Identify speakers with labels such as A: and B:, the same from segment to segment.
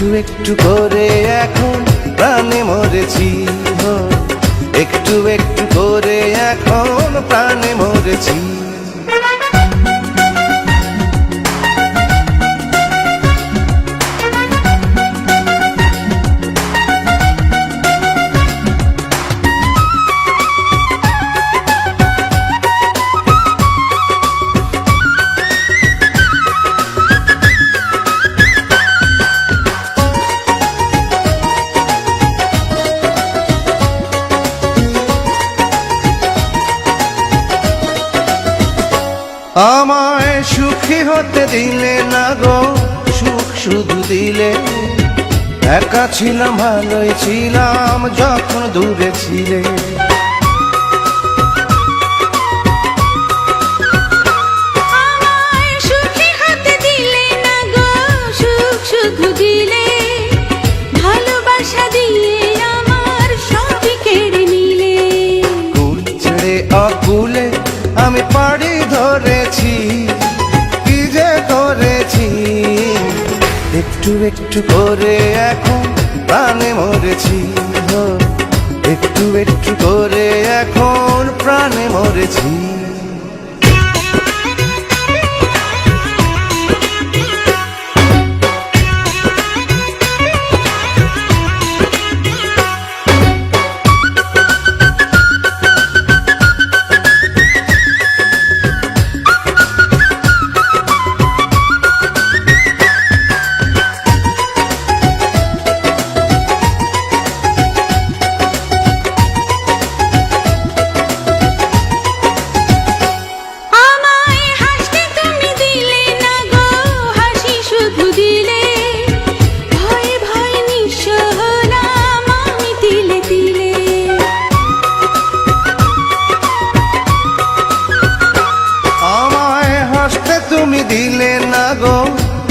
A: একটু একটু করে এখন প্রাণে মরেছি একটু একটু করে এখন প্রাণে মরেছি। আমায় সুখী হতে দিলে না গো, সুখ শুধু দিলে। একা ছিলাম, ভালোই ছিলাম, যখন দূরে ছিলে। একটু একটু করে এখন প্রাণে মরেছি একটু একটু করে এখন প্রাণে মরেছি।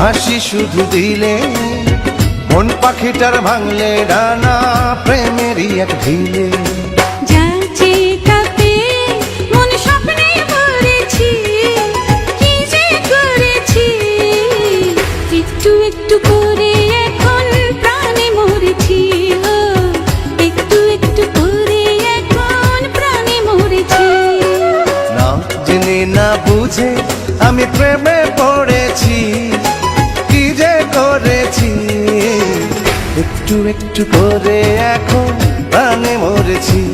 B: হাসি শুধু দিলে
A: মন পাখিটার ভাঙলে ডানা প্রেমেরই এক ঢিলে।
B: যাচ্ছে
A: একটু একটু করে এখন প্রাণে মরেছি।